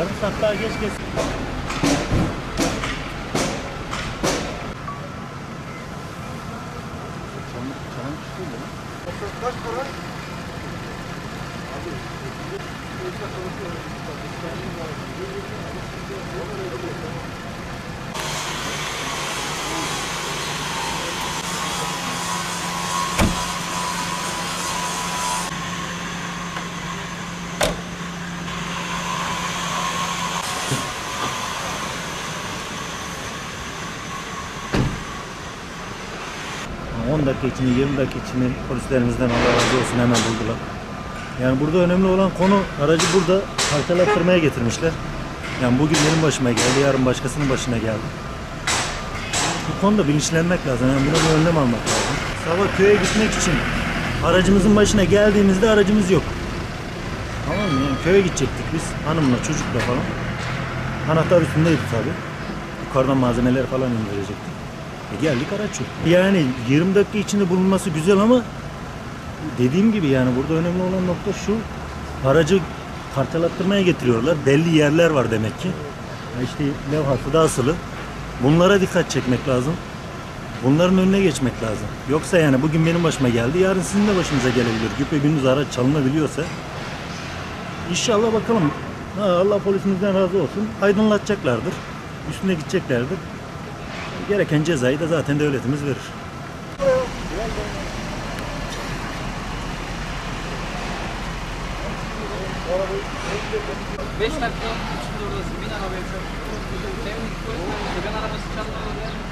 Yarım saat daha geç geç. Kaç para? Yani 10 dakika içinde 20 dakika içinde polislerimizden Allah razı olsun hemen buldular. Yani burada önemli olan konu aracı burada parçalattırmaya getirmişler. Yani bugün benim başıma geldi, yarın başkasının başına geldi. Bu konuda bilinçlenmek lazım. Yani buna bir önlem almak lazım. Sabah köye gitmek için aracımızın başına geldiğimizde aracımız yok. Tamam mı? Yani köye gidecektik biz hanımla çocukla falan. Anahtar üstündeydi tabii. Yukarıdan malzemeler falan indirecektik. E geldik araç yok. Yani 20 dakika içinde bulunması güzel ama dediğim gibi yani burada önemli olan nokta şu. Aracı parçalattırmaya getiriyorlar. Belli yerler var demek ki. Ya işte levhası da asılı. Bunlara dikkat çekmek lazım. Bunların önüne geçmek lazım. Yoksa yani bugün benim başıma geldi, yarın sizin de başınıza gelebilir. Güpe gündüz araç çalınabiliyorsa. İnşallah bakalım. Allah polisimizden razı olsun. Aydınlatacaklardır. Üstüne gideceklerdir. Gereken cezayı da zaten devletimiz verir. Beş dakika içinde oradasın. Bin arabaya çok. Sevindik. Ben arabası çalmadı.